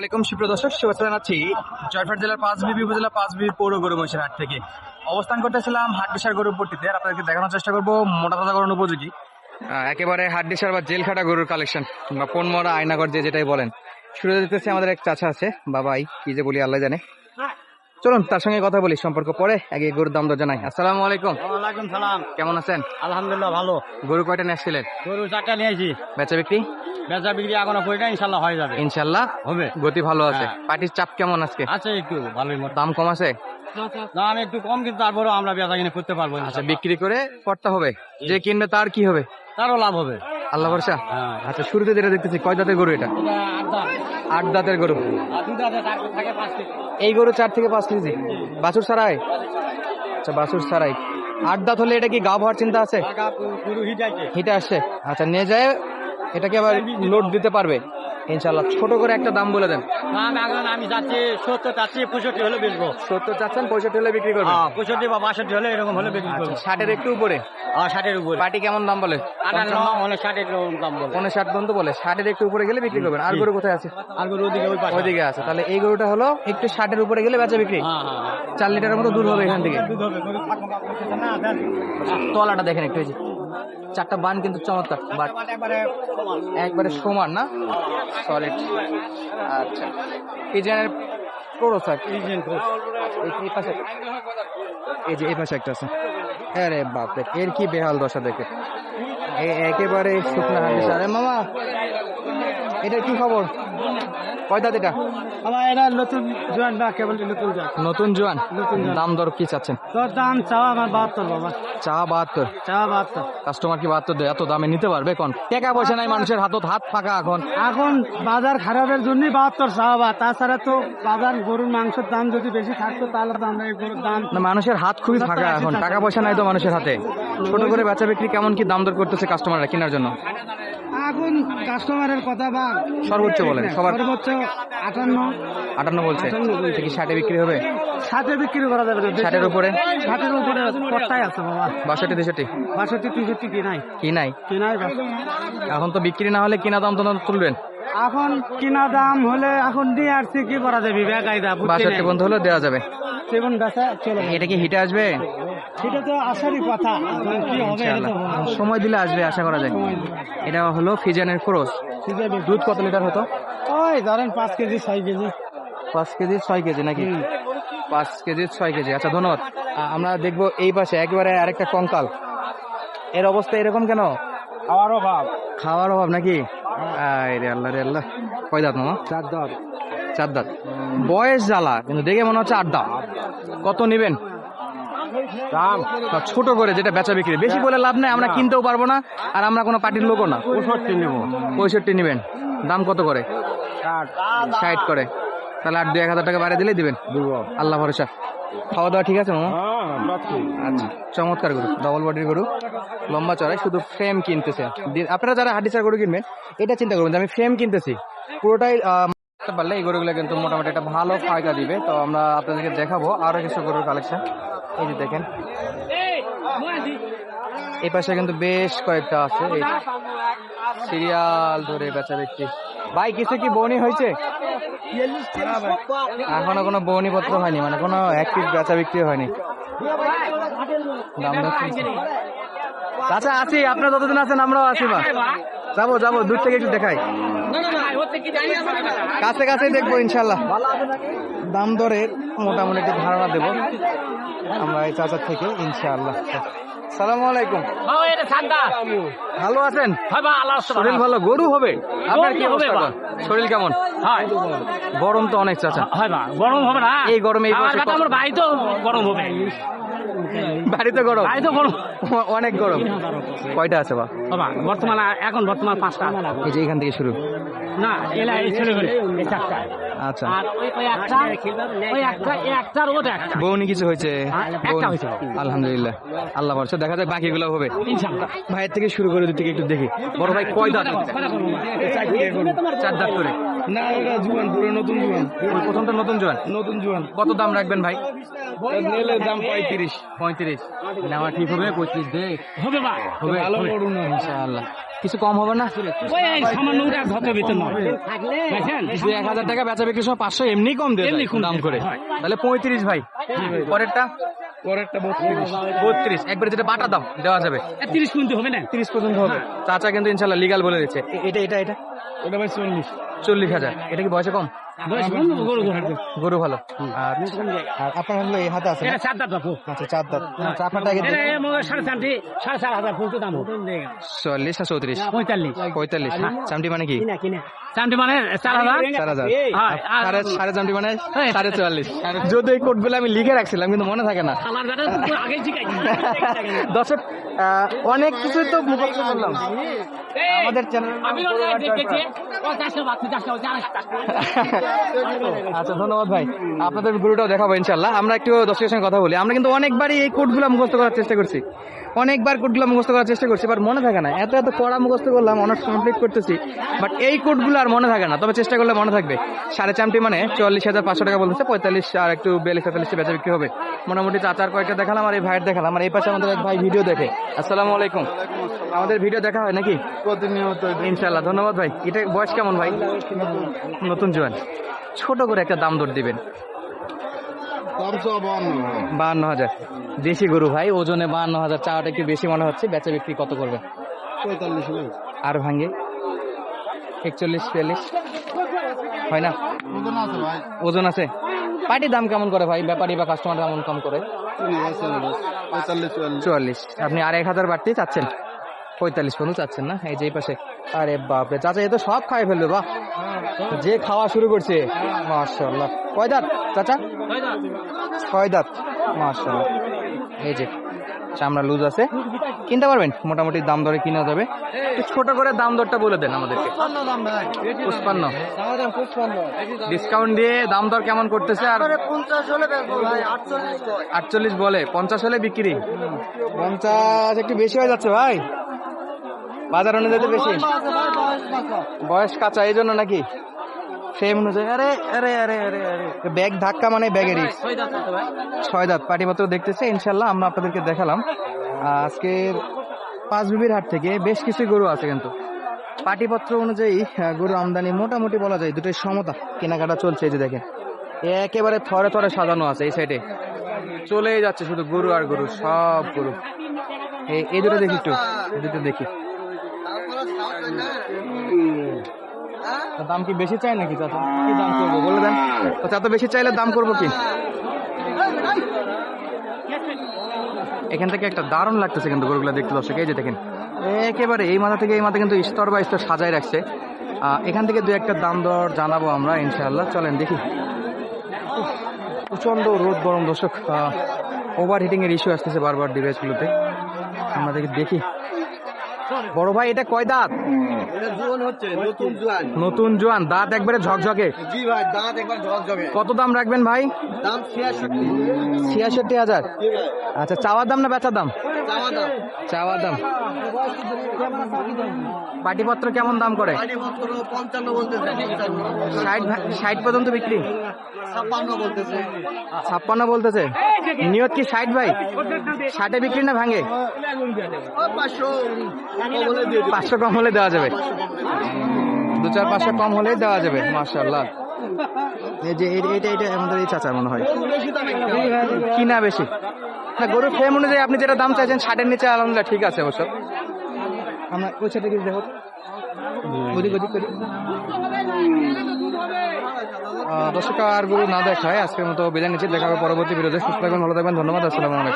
আলাইকুম সুপ্রিয় দর্শক শুভেচ্ছা জানাচ্ছি জয়ফাট জেলার পাঁচবিবি উপজেলা পাঁচবিবি পৌর গরু মহিষের হাট থেকে। অবস্থান করতেছিলাম হাট ডিসার গরুর পট্টিতে। আপনাদেরকে দেখানোর চেষ্টা করব মোটা তাজা উপযোগী। একেবারে হাট ডিসার বা জেলখাটা গরুর কালেকশন বা কোন মরা আয়নাগর যে যেটাই বলেন। শুরু দিতেছে আমাদের এক চাচা আছে, বাবাই, কি যে বলি, আল্লাহ জানে। চলুন তার সঙ্গে কথা বলি সম্পর্ক পরে আগে গরুর দাম দর জানাই। আসসালামু আলাইকুম। ওয়ালাইকুম সালাম। কেমন আছেন? আলহামদুলিল্লাহ ভালো। গরু কয়টা নিয়ে আসছিলেন? গরু চারটা নিয়েছি বেচা বিক্রি? বেচা বিক্রি এখনও করি না ইনশাল্লাহ হয়ে যাবে। ইনশাল্লাহ হবে। গতি ভালো আছে। হ্যাঁ। পাটির চাপ কেমন আজকে? আছে একটু ভালোই দাম কম আছে? দাম একটু কম কিন্তু তারপরেও আমরা বেচা কিনে করতে পারব আচ্ছা বিক্রি করে করতে হবে? যে কিনবে তার কি হবে? তারও লাভ হবে। আল্লাহ ভরসা? হ্যাঁ। আচ্ছা শুরুতে যেটা দেখতেছি কয় দাঁতের গরু এটা? আট দাঁতের গরু। এই গরু চার থেকে পাঁচ কেজি? বাছুর সারাই আচ্ছা বাছুর সারাই আট দাঁত হলে এটা কি গা ভরার চিন্তা আছে? হিটে আসছে। আচ্ছা নিয়ে যায় এটাকে আবার লোড দিতে পারবে? ইনশাল্লাহ ছোট করে একটা দাম বলে দেন। আমি যাচ্ছি সত্তর চাচ্ছি পঁয়ষট্টি হলে বেচবো। সত্তর চাচ্ছেন পঁয়ষট্টি হলে বিক্রি করবে হ্যাঁ পঁয়ষট্টি বা বাষট্টি হলে এরকম হলে বিক্রি করব ষাটের একটু উপরে? ষাটের উপরে। পাটি কেমন দাম বলে? হলে ষাটের দাম বলব পনেরো ষাট পর্যন্ত বলে ষাটের একটু উপরে গেলে বিক্রি করবেন। আর গরু কোথায় আছে? আর গরু ওদিকে ওই পাশে। ওইদিকে আছে। তাহলে এই গরুটা হলো একটু ষাটের উপরে গেলে বেচা বিক্রি। হ্যাঁ হ্যাঁ। চার লিটারের মতো দূর হবে এখান থেকে। তলাটা দেখেন একটু। চারটা বান কিন্তু চমৎকার বাট একবারে সমান। না? সলিড আচ্ছা। পিজনের প্রো স্যার। এই পাশে। এই যে এই পাশে একটা আছে। আরে বাপ রে এর কি বেহাল দশা দেখে? এ একেবারে শুকনা হাঁড়ি আরে মামা এটা কি খবর? কয় দাঁত এটা? আমার এটা নতুন জোয়ান না কেবল নতুন জোয়ান। নতুন জোয়ান? দাম দর কি চাচ্ছেন? তোর দাম চাওয়া আমার বাহাত্তর বাবা। চা বাহাত্তর। চাওয়া বাহাত্তর। কাস্টমার কি বাহাত্তর এত দামে নিতে পারবে কোন টাকা পয়সা নাই মানুষের হাতত হাত ফাঁকা এখন। এখন বাজার খারাপের জন্যই বাহাত্তর চাওয়া বা তাছাড়া তো বাজার গরুর মাংসের দাম যদি বেশি থাকতো তাহলে আমরা এই গরুর দাম মানুষের হাত খুবই ফাঁকা এখন। টাকা পয়সা নাই তো মানুষের হাতে। ছোট করে বেচা বিক্রি কেমন কি দাম দর করতেছে কাস্টমাররা কেনার জন্য? এখন কাস্টমারের কথা বা সর্বোচ্চ বলেন সবার সর্বোচ্চ আটান্ন। আটান্ন বলছে। কি ষাটে বিক্রি হবে? ষাটে বিক্রি করা যাবে তো। ষাটের উপরে? ষাটের উপরে কটাই আছে বাবা? বাষট্টি তেষট্টি? বাষট্টি তেষট্টি কি নাই? কি নাই? কি নাই এখন তো বিক্রি না হলে কিনা দাম তো তুলবেন। এখন কিনা দাম হলে এখন দিয়ে আসছি কি করা যাবে? বেকায়দা বাষট্টি পর্যন্ত হলে দেওয়া যাবে। সেগুন গাছা চলে এটা কি হিটে আসবে? সেটা তো আসারই কথা। কি হবে। সময় দিলে আসবে আশা করা যায়। এটা হলো ফিজানের ক্রোস দুধ কত লিটার হতো? ওই ধরেন পাঁচ কেজি ছয় কেজি। পাঁচ কেজি ছয় কেজি নাকি? পাঁচ কেজি ছয় কেজি। আচ্ছা ধন্যবাদ। আমরা দেখব এই পাশে একবারে আরেকটা কঙ্কাল। এর অবস্থা এরকম কেন? খাওয়ার অভাব। খাওয়ার অভাব নাকি? আয় রে আল্লাহ রে আল্লাহ। কয় দাঁত মামা? চার দর চার দাঁত। বয়স জ্বালা কিন্তু দেখে মনে হচ্ছে আট দাঁত। কত নেবেন? দাম? ছোট করে যেটা বেচা বিক্রি। বেশি বলে লাভ নাই আমরা কিনতেও পারব না আর আমরা কোনো পার্টির লোকও না। পঁয়ষট্টি নেব। পঁয়ষট্টি নিবেন। দাম কত করে? ষাট। করে। তাহলে আট দুই এক হাজার টাকা বাইরে দিলেই দিবেন? আল্লাহ ভরসা। খাওয়া দাওয়া ঠিক আছে মামা? হ্যাঁ আচ্ছা চমৎকার গরু ডবল বডির গরু লম্বা চড়াই শুধু ফ্রেম কিনতেছে। আপনারা যারা হাডিসার গরু কিনবেন এটা চিন্তা করবেন যে আমি ফ্রেম কিনতেছি। পুরোটাই পারলে এই গরুগুলো কিন্তু মোটামুটি একটা ভালো ফায়দা দিবে। তো আমরা আপনাদেরকে দেখাবো আরও কিছু গরুর কালেকশন এই যে দেখেন। এই পাশে কিন্তু বেশ কয়েকটা আছে। এই সিরিয়াল ধরে বেচা বিক্রি। ভাই, কিছু কি বনি হয়েছে? এখনও কোনো বনি পত্র হয়নি মানে কোনো পিস বেচা বিক্রি হয়নি। আচ্ছা আছি। আপনার যতদিন আছেন আমরাও আছি বা যাব যাব। দূর থেকে একটু দেখাই। কাছে কাছে দেখব ইনশাল্লাহ দাম দরের মোটামুটি একটু ধারণা দেবো। আমরা এই চাচার থেকে ইনশাআল্লাহ। সালাম আলাইকুম। ভালো আছেন? শরীর ভালো? গরু হবে? আপনার কি অবস্থা? শরীর কেমন? গরম তো অনেক চাচা। গরম হবে না। এই গরমে আমার তো গরম হবে। বাড়িতে গরম। বাড়ি তো গরম। অনেক গরম। কয়টা আছে বা বর্তমানে এখন বর্তমান পাঁচটা। এই যে এখান থেকে শুরু। না এলা এই ছেলে করে এই চারটা আচ্ছা। আর ওই ওই একটা ওই একটা একটার ওটা একটা। বউনি কিছু হয়েছে? হ্যাঁ, একটা হয়েছে। আলহামদুলিল্লাহ। আল্লাহ ভরসা। দেখা যায় বাকিগুলো হবে। ইনশাআল্লাহ ভাইয়ের থেকে শুরু করে দিতে একটু দেখি। বড় ভাই কয় দাঁত চার দাঁত করে। না ওটা জুয়ান পুরো নতুন জুয়ান। প্রথমটা নতুন জোয়ান? নতুন জুয়ান। কত দাম রাখবেন ভাই? নিলে দাম পঁয়ত্রিশ। পঁয়ত্রিশ। নেওয়া ঠিক হবে পঁয়ত্রিশ দে। হবে বা হবে। ভালো গরু না ইনশাআল্লাহ। কিছু কম হবে না। সামান্য এক হাজার টাকা বেচা বিক্রির সময় পাঁচশো এমনি কম দেয় দাম করে। তাহলে পঁয়ত্রিশ ভাই। পরেরটা? পরেরটা বত্রিশ। বত্রিশ। একবারে যেটা বাটা দাম দেওয়া যাবে। তিরিশ হবে না? তিরিশ পর্যন্ত হবে। চাচা কিন্তু ইনশাল্লাহ লিগাল বলে দিচ্ছে। এটা এটা এটা? ওটা ভাই চল্লিশ। চল্লিশ হাজার। এটা কি বয়সে কম, গরু ভালো। আর আপনার হলো এই হাতে আছে এটা চার দাঁত বাপু। আচ্ছা চার দাঁত। আচ্ছা, আপনারটা আগে হয় সাড়ে চারটি সাড়ে চার হাজার ফুলতে দাম। চল্লিশ আর চৌত্রিশ? পঁয়তাল্লিশ। পঁয়তাল্লিশ। চামটি মানে কি? মানে চার হাজার। চার হাজার সাড়ে সাড়ে চামটি মানে সাড়ে চুয়াল্লিশ। যদি এই কোডগুলো আমি লিখে রাখছিলাম কিন্তু মনে থাকে না। দর্শক অনেক কিছু তো মুখস্থ করলাম। আমাদের চ্যানেল আচ্ছা ধন্যবাদ ভাই। আপনাদের গুরুটাও দেখাবো ইনশাল্লাহ আমরা একটু দর্শকের সঙ্গে কথা বলি। আমরা কিন্তু অনেকবারই এই কোর্টগুলো মুখস্থ করার চেষ্টা করছি। অনেকবার কোডগুলো মুখস্থ করার চেষ্টা করছি বাট মনে থাকে না। এত এত পড়া মুখস্থ করলাম অনার্স কমপ্লিট করতেছি বাট এই কোডগুলো আর মনে থাকে না। তবে চেষ্টা করলে মনে থাকবে। সাড়ে চামটি মানে চল্লিশ হাজার পাঁচশো টাকা বলতেছে পঁয়তাল্লিশ আর একটু বিয়াল্লিশ তেতাল্লিশ বেচা বিক্রি হবে। মোটামুটি চাচার কয়েকটা দেখালাম আর এই ভাইয়ের দেখালাম। আর এই পাশে আমাদের এক ভাই ভিডিও দেখে। আসসালামু আলাইকুম। আমাদের ভিডিও দেখা হয় নাকি? প্রতিনিয়ত ইনশাল্লাহ ধন্যবাদ ভাই। এটা বয়স কেমন ভাই? নতুন জোয়ান। ছোট করে একটা দাম দর দিবেন। বাহান্ন হাজার। দেশি গরু ভাই ওজনে বাহান্ন হাজার। চাওয়াটা একটু বেশি মনে হচ্ছে বেচা বিক্রি কত করবে? পঁয়তাল্লিশ আর ভাঙ্গে একচল্লিশ বিয়াল্লিশ। হয় না? ওজন আছে ভাই। ওজন আছে? পার্টি দাম কেমন করে ভাই? ব্যাপারী বা কাস্টমার কেমন কম করে? চুয়াল্লিশ। আপনি আর এক হাজার বাড়তি চাচ্ছেন? পঁয়তাল্লিশ পর্যন্ত চাচ্ছেন না? এই যে এই পাশে। আরে বাপরে, চাচা, এ তো সব খাই ফেলবে, বাহ। যে খাওয়া শুরু করছে মাশাল্লাহ কয় দাঁত, চাচা? ছয় দাঁত মাশাল্লাহ এই যে, চামড়া লুজ আছে। কিনতে পারবেন? মোটামুটি দাম দরে কিনা যাবে। ছোট করে দাম দরটা বলে দেন আমাদেরকে। পুষ্পান্ন। ডিসকাউন্ট দিয়ে দাম দর কেমন করতেছে আর আটচল্লিশ বলে, পঞ্চাশ হলে বিক্রি। পঞ্চাশ একটু বেশি হয়ে যাচ্ছে ভাই। বাজার অনুযায়ী বেশি। বয়স কাঁচা, এই জন্য নাকি? সেই অনুযায়ী। আরে আরে আরে আরে আরে। ব্যাগ ধাক্কা মানে ব্যাগেরই। ছয় দাঁত, পাটিপত্র দেখতেছে, ইনশাল্লাহ আমরা আপনাদেরকে দেখালাম। আজকের পাঁচ বিবির হাট থেকে বেশ কিছু গরু আছে কিন্তু। পাটিপত্র অনুযায়ী গরু আমদানি মোটামুটি বলা যায় দুটোই সমতা। কেনাকাটা চলছে, এই যে দেখেন। একেবারে থরে থরে সাজানো আছে এই সাইডে। চলেই যাচ্ছে শুধু গরু আর গরু, সব গরু। এই- দুটো দেখি একটু দুটো দেখি। দাম কি বেশি চাই নাকি চাচা? দাম করব বলে দেন। এত বেশি চাইলে দাম করব কি? এখান থেকে একটা দারুণ লাগতেছে কিন্তু গরুগুলো দেখতে দর্শক এই যে দেখেন। একেবারে এই মাথা থেকে এই মাথা কিন্তু স্তর বা স্তর সাজায় রাখছে। এখান থেকে দু একটা দাম দর জানাব আমরা ইনশাআল্লাহ। চলেন দেখি। উফ, প্রচণ্ড রোদ গরম দর্শক ওভার হিটিং এর ইস্যু আসতেছে বারবার ডিভাইসগুলোতে আমরা দেখি দেখি। বড় ভাই এটা কয় দাঁত? নতুন জোয়ান। দাঁত একবারে ঝকঝকে। কত দাম রাখবেন ভাই? ছিয়াষট্টি। হাজার? আচ্ছা চাওয়ার দাম না বেচার দাম? চাওয়ার দাম। পাটিপত্র কেমন দাম করে? ষাট পর্যন্ত বিক্রি? ছাপ্পান্ন বলতেছে। নিয়ত কি ষাট ভাই? ষাটে বিক্রি না ভাঙে? পাঁচশো কম হলে দেওয়া যাবে। দু চার পাঁচশো কম হলে দেওয়া যাবে মার্শাল্লাহ এই যে এই- এইটা এটা আমাদের এই চাচার মনে হয়। দামে কিনা বেশি? না গরুর ফ্রেম অনুযায়ী আপনি যেটা দাম চাইছেন ষাটের নিচে আলহামদুলিল্লাহ ঠিক আছে অবশ্য। আমরা ওই সাইডে কিছু দেখো। ওদিক ওদিক করি দর্শক, আর গুরু না দেখায় আজকের মতো বিদায় নিচ্ছি। দেখা হবে পরবর্তী বিরোধে সুস্থ থাকবেন ভালো থাকবেন ধন্যবাদ। আসসালামু আলাইকুম।